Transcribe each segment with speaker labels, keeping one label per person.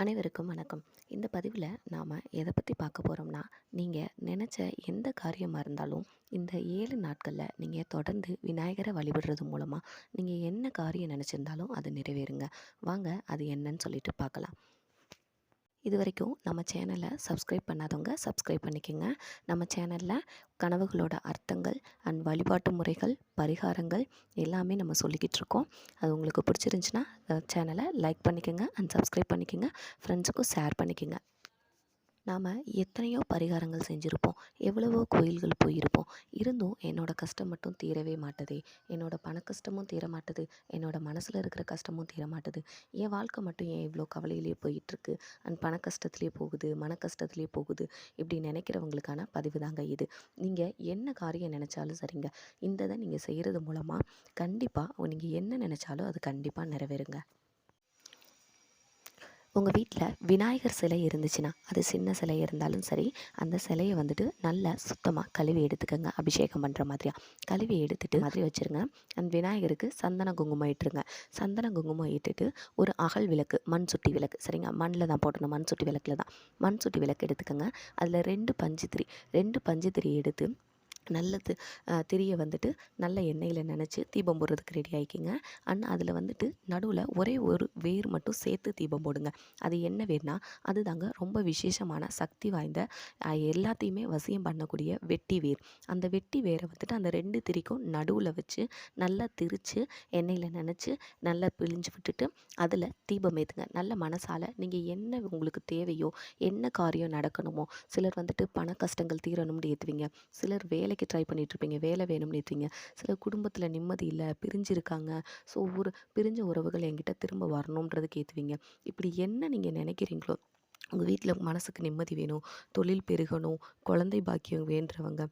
Speaker 1: அனைவருக்கும் வணக்கம். இந்த பதிவில் நாம் எதை பற்றி பார்க்க போகிறோம்னா நீங்கள் நினச்ச எந்த காரியமாக இருந்தாலும் இந்த ஏழு நாட்களில் நீங்கள் தொடர்ந்து விநாயகரை வழிபடுறது மூலமாக நீங்கள் என்ன காரியம் நினச்சிருந்தாலும் அது நிறைவேறுங்க. வாங்க அது என்னன்னு சொல்லிட்டு பார்க்கலாம். இது வரைக்கும் நம்ம சேனலை சப்ஸ்கிரைப் பண்ணாதவங்க சப்ஸ்கிரைப் பண்ணிக்கோங்க. நம்ம சேனலில் கனவுகளோட அர்த்தங்கள் அண்ட் வழிபாட்டு முறைகள் பரிகாரங்கள் எல்லாமே நம்ம சொல்லிக்கிட்டு இருக்கோம். அது உங்களுக்கு பிடிச்சிருந்துச்சின்னா சேனலை லைக் பண்ணிக்கோங்க அண்ட் சப்ஸ்கிரைப் பண்ணிக்கோங்க. ஃப்ரெண்ட்ஸுக்கும் ஷேர் பண்ணிக்கோங்க. நாம் எத்தனையோ பரிகாரங்கள் செஞ்சுருப்போம். எவ்வளவோ கோயில்கள் போயிருப்போம். இருந்தும் என்னோடய கஷ்டம் மட்டும் தீரவே மாட்டுதே. என்னோடய பண கஷ்டமும் தீர மாட்டுது. என்னோடய மனசில் இருக்கிற கஷ்டமும் தீர மாட்டுது. என் வாழ்க்கை மட்டும் ஏன் இவ்வளோ கவலையிலே போயிட்டுருக்கு அண்ட் பண கஷ்டத்துலேயே போகுது மன கஷ்டத்துலேயே போகுது இப்படி நினைக்கிறவங்களுக்கான பதிவு தாங்க இது. நீங்கள் என்ன காரியம் நினச்சாலும் சரிங்க. இந்த இதை நீங்கள் செய்கிறது மூலமாக கண்டிப்பாக நீங்கள் என்ன நினச்சாலும் அது கண்டிப்பாக நிறைவேறுங்க. உங்கள் வீட்டில் விநாயகர் சிலை இருந்துச்சுன்னா அது சின்ன சிலை இருந்தாலும் சரி அந்த சிலையை வந்துட்டு நல்லா சுத்தமாக கழுவி எடுத்துக்கோங்க அபிஷேகம் பண்ணுற மாதிரியா? கழுவி எடுத்துட்டு மாதிரி வச்சுருங்க. அந்த விநாயகருக்கு சந்தன குங்குமம் இட்டுருங்க. சந்தன குங்குமம் இட்டுட்டு ஒரு அகல் விளக்கு மண் சுட்டி விளக்கு சரிங்க? மண்ணில் தான் போட்டணும் மண் சுட்டி விளக்கில் தான். மண் சுட்டி விளக்கு எடுத்துக்கோங்க. அதில் ரெண்டு பஞ்சு திரி ரெண்டு பஞ்சு திரி எடுத்து நல்லது திரியை வந்துட்டு நல்ல எண்ணெயில் நினச்சி தீபம் போடுறதுக்கு ரெடி ஆகிக்கிங்க அண்ட் அதில் வந்துட்டு நடுவில் ஒரே ஒரு வேர் மட்டும் சேர்த்து தீபம் போடுங்க. அது என்ன வேர்னா அது தாங்க ரொம்ப விசேஷமான சக்தி வாய்ந்த எல்லாத்தையுமே வசியம் பண்ணக்கூடிய வெட்டி வேர். அந்த வெட்டி வேரை வந்துட்டு அந்த ரெண்டு திரிக்கும் நடுவில் வச்சு நல்லா திரித்து எண்ணெயில் நினச்சி நல்லா பிழிஞ்சு விட்டுட்டு அதில் தீபம் ஏற்றுங்க நல்ல மனசால் நீங்கள் என்ன உங்களுக்கு தேவையோ என்ன காரியம் நடக்கணுமோ சிலர் வந்துட்டு பண கஷ்டங்கள் தீரணும்னு ஏற்றுவீங்க சிலர் வேலை வேலைக்கு ட்ரை பண்ணிகிட்ருப்பீங்க வேலை வேணும்னு ஏற்றுவீங்க சில குடும்பத்தில் நிம்மதி இல்லை பிரிஞ்சிருக்காங்க. ஸோ ஒரு பிரிஞ்ச உறவுகள் என்கிட்ட திரும்ப வரணுன்றதுக்கு ஏற்றுவீங்க இப்படி என்ன நீங்கள் நினைக்கிறீங்களோ உங்கள் வீட்டில் மனசுக்கு நிம்மதி வேணும் தொழில் பெருகணும் குழந்தை பாக்கியம் வேண்டுறவங்க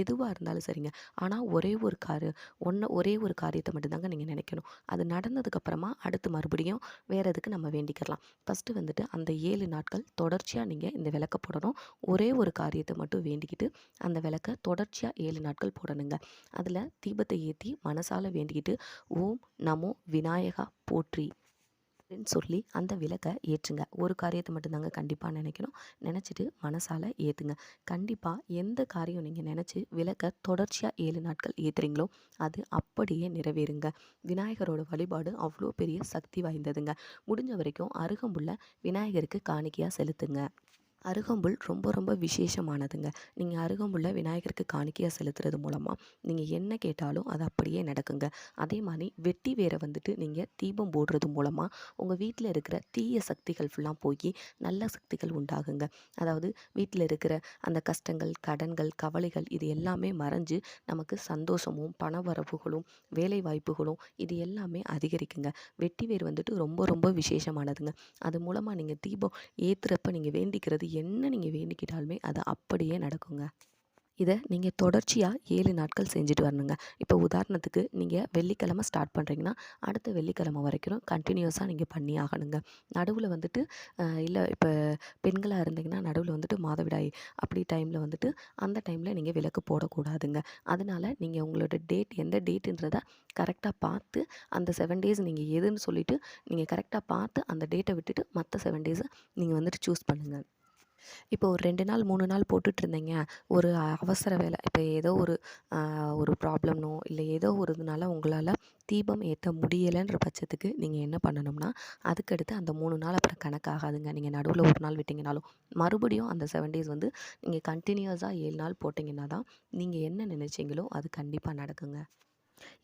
Speaker 1: எதுவாக இருந்தாலும் சரிங்க. ஆனால் ஒரே ஒரு காரு ஒன்று ஒரே ஒரு காரியத்தை மட்டும்தாங்க நீங்கள் நினைக்கணும். அது நடந்ததுக்கப்புறமா அடுத்து மறுபடியும் வேறு எதுக்கு நம்ம வேண்டிக்கலாம் ஃபஸ்ட்டு வந்துட்டு அந்த ஏழு நாட்கள் தொடர்ச்சியாக நீங்கள் இந்த விளக்க போடணும். ஒரே ஒரு காரியத்தை மட்டும் வேண்டிக்கிட்டு அந்த விளக்கை தொடர்ச்சியாக ஏழு நாட்கள் போடணுங்க. அதில் தீபத்தை ஏற்றி மனசால் வேண்டிக்கிட்டு ஓம் நமோ விநாயகா போற்றி. அப்படின்னு சொல்லி அந்த விளக்கை ஏற்றுங்க. ஒரு காரியத்தை மட்டும்தாங்க கண்டிப்பாக நினைக்கணும். நினச்சிட்டு மனசால் ஏற்றுங்க கண்டிப்பாக எந்த காரியம் நீங்கள் நினச்சி விளக்கை தொடர்ச்சியாக ஏழு நாட்கள் ஏற்றுறீங்களோ அது அப்படியே நிறைவேறுங்க. விநாயகரோட வழிபாடு அவ்வளோ பெரிய சக்தி வாய்ந்ததுங்க. முடிஞ்ச வரைக்கும் அருகம்புள்ள விநாயகருக்கு காணிக்கையாக செலுத்துங்க. அருகம்புல் ரொம்ப ரொம்ப விசேஷமானதுங்க. நீங்கள் அருகம்புல்ல விநாயகருக்கு காணிக்கையாக செலுத்துறது மூலமாக நீங்கள் என்ன கேட்டாலும் அது அப்படியே நடக்குங்க. அதே மாதிரி வெட்டி வேரை வந்துட்டு நீங்கள் தீபம் போடுறது மூலமாக உங்கள் வீட்டில் இருக்கிற தீய சக்திகள் ஃபுல்லாக போய் நல்ல சக்திகள் உண்டாகுங்க. அதாவது வீட்டில் இருக்கிற அந்த கஷ்டங்கள் கடன்கள் கவலைகள் இது எல்லாமே மறைஞ்சு நமக்கு சந்தோஷமும் பண வரவுகளும் வேலை வாய்ப்புகளும் இது எல்லாமே அதிகரிக்குங்க. வெட்டி வேர் வந்துட்டு ரொம்ப ரொம்ப விசேஷமானதுங்க. அது மூலமாக நீங்கள் தீபம் ஏற்றுறப்ப நீங்கள் வேண்டிக்கிறது என்ன நீங்கள் வேண்டிக்கிட்டாலுமே அது அப்படியே நடக்குங்க. இதை நீங்கள் தொடர்ச்சியாக ஏழு நாட்கள் செஞ்சுட்டு வரணுங்க. இப்போ உதாரணத்துக்கு நீங்கள் வெள்ளிக்கிழமை ஸ்டார்ட் பண்ணுறீங்கன்னா அடுத்த வெள்ளிக்கிழமை வரைக்கும் கண்டினியூஸாக நீங்கள் பண்ணி ஆகணுங்க. நடுவில் வந்துட்டு இல்லை இப்போ பெண்களாக இருந்தீங்கன்னா நடுவில் வந்துட்டு மாதவிடாய் அப்படி டைமில் வந்துட்டு அந்த டைமில் நீங்கள் விளக்கு போடக்கூடாதுங்க. அதனால் நீங்கள் உங்களோட டேட் எந்த டேட்டுன்றதை கரெக்டாக பார்த்து அந்த செவன் டேஸ் நீங்கள் எதுன்னு சொல்லிவிட்டு நீங்கள் கரெக்டாக பார்த்து அந்த டேட்டை விட்டுட்டு மற்ற செவன் டேஸை நீங்கள் வந்துட்டு சூஸ் பண்ணுங்கள் இப்போ ஒரு ரெண்டு நாள் மூணு நாள் போட்டுட்ருந்தீங்க. ஒரு அவசர வேலை இப்போ ஏதோ ஒரு ஒரு ப்ராப்ளம்னோ இல்லை ஏதோ ஒரு இதனால உங்களால் தீபம் ஏற்ற முடியலைன்ற பட்சத்துக்கு நீங்கள் என்ன பண்ணணும்னா அதுக்கடுத்து அந்த மூணு நாள் அப்புறம் கணக்காகாதுங்க. நீங்கள் நடுவில் ஒரு நாள் விட்டிங்கனாலும். மறுபடியும் அந்த செவன் டேஸ் வந்து நீங்கள் கண்டினியூஸாக ஏழு நாள் போட்டிங்கன்னா தான் நீங்கள் என்ன நினச்சிங்களோ அது கண்டிப்பாக நடக்குங்க.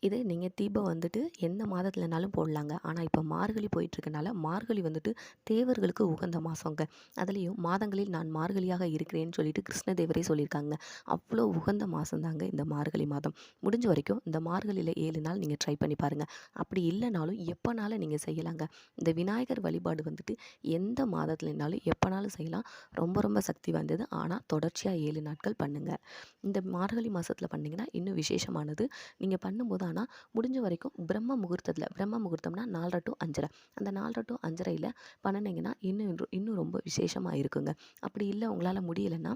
Speaker 1: இது நீங்கள் தீபம் வந்துட்டு எந்த மாதத்துலனாலும் போடலாங்க. ஆனால் இப்போ மார்கழி போயிட்டுருக்கனால மார்கழி வந்துட்டு தேவர்களுக்கு உகந்த மாதங்க அதுலேயும் மாதங்களில் நான் மார்கழியாக இருக்கிறேன்னு சொல்லிட்டு கிருஷ்ணதேவரே சொல்லியிருக்காங்க. அவ்வளோ உகந்த மாதம் தாங்க இந்த மார்கழி மாதம். முடிஞ்ச வரைக்கும் இந்த மார்கழியில் ஏழு நாள் நீங்கள் ட்ரை பண்ணி பாருங்கள் அப்படி இல்லைனாலும் எப்போனாலும் நீங்கள் செய்யலாங்க. இந்த விநாயகர் வழிபாடு வந்துட்டு எந்த மாதத்துலனாலும் எப்போனாலும் செய்யலாம். ரொம்ப ரொம்ப சக்தி வந்தது ஆனால் தொடர்ச்சியாக ஏழு நாட்கள் பண்ணுங்கள் இந்த மார்கழி மாதத்தில் பண்ணிங்கன்னா இன்னும் விசேஷமானது. நீங்கள் பண்ண பண்ணும்போது ஆனால் முடிஞ்ச வரைக்கும் பிரம்ம முகூர்த்தத்தில் பிரம்ம முகூர்த்தம்னா நாலரை டு அஞ்சரை. அந்த நாலரை டு அஞ்சரையில் பண்ணினீங்கன்னா இன்னும் இன்னும் ரொம்ப விசேஷமாக இருக்குங்க. அப்படி இல்லை உங்களால் முடியலைன்னா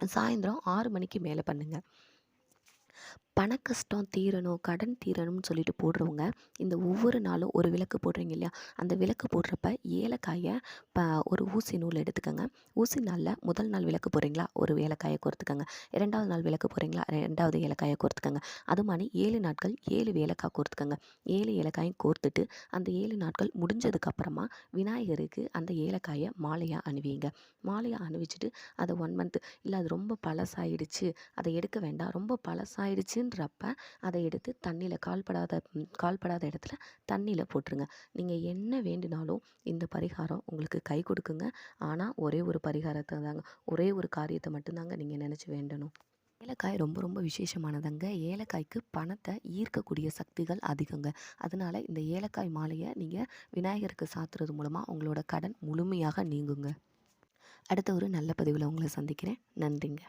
Speaker 1: சாயந்தரம் ஆறு மணிக்கு மேலே பண்ணுங்கள் பண கஷ்டம் தீரணும் கடன் தீரணும்னு சொல்லிட்டு போடுறவங்க இந்த ஒவ்வொரு நாளும் ஒரு விளக்கு போடுறீங்க இல்லையா? அந்த விளக்கு போடுறப்ப ஏலக்காயை ப ஒரு ஊசி நூல் எடுத்துக்கோங்க. ஊசி நாளில் முதல் நாள் விளக்கு போடுறீங்களா? ஒரு ஏலக்காயை கோர்த்துக்கோங்க. இரண்டாவது நாள் விளக்கு போடுறீங்களா? ரெண்டாவது ஏலக்காயை கோர்த்துக்கோங்க. அது மாதிரி ஏழு நாட்கள் ஏழு ஏலக்காய் கோர்த்துக்கோங்க. ஏழு ஏலக்காயும் கோர்த்துட்டு அந்த ஏழு நாட்கள் முடிஞ்சதுக்கப்புறமா விநாயகருக்கு அந்த ஏலக்காயை மாலையாக அணிவிங்க. மாலையாக அணிவிச்சிட்டு அதை ஒன் மந்த் இல்லை அது ரொம்ப பழசாயிடுச்சு அதை எடுக்க வேண்டாம் ரொம்ப பழசாயிடுச்சுன்றப்ப அதை எடுத்து தண்ணியில் கால்படாத கால்படாத இடத்துல தண்ணியில் போட்டுருங்க. நீங்கள் என்ன வேண்டினாலும் இந்த பரிகாரம் உங்களுக்கு கை கொடுக்குங்க. ஆனால் ஒரே ஒரு பரிகாரத்தை தாங்க ஒரே ஒரு காரியத்தை மட்டும்தாங்க நீங்கள் நினச்சி வேண்டணும். ஏலக்காய் ரொம்ப ரொம்ப விசேஷமானதுங்க. ஏலக்காய்க்கு பணத்தை ஈர்க்கக்கூடிய சக்திகள் அதிகங்க. அதனால இந்த ஏலக்காய் மாலையை நீங்கள் விநாயகருக்கு சாத்துறது மூலமாக உங்களோட கடன் முழுமையாக நீங்குங்க. அடுத்த ஒரு நல்ல பதிவில் உங்களை சந்திக்கிறேன். நன்றிங்க.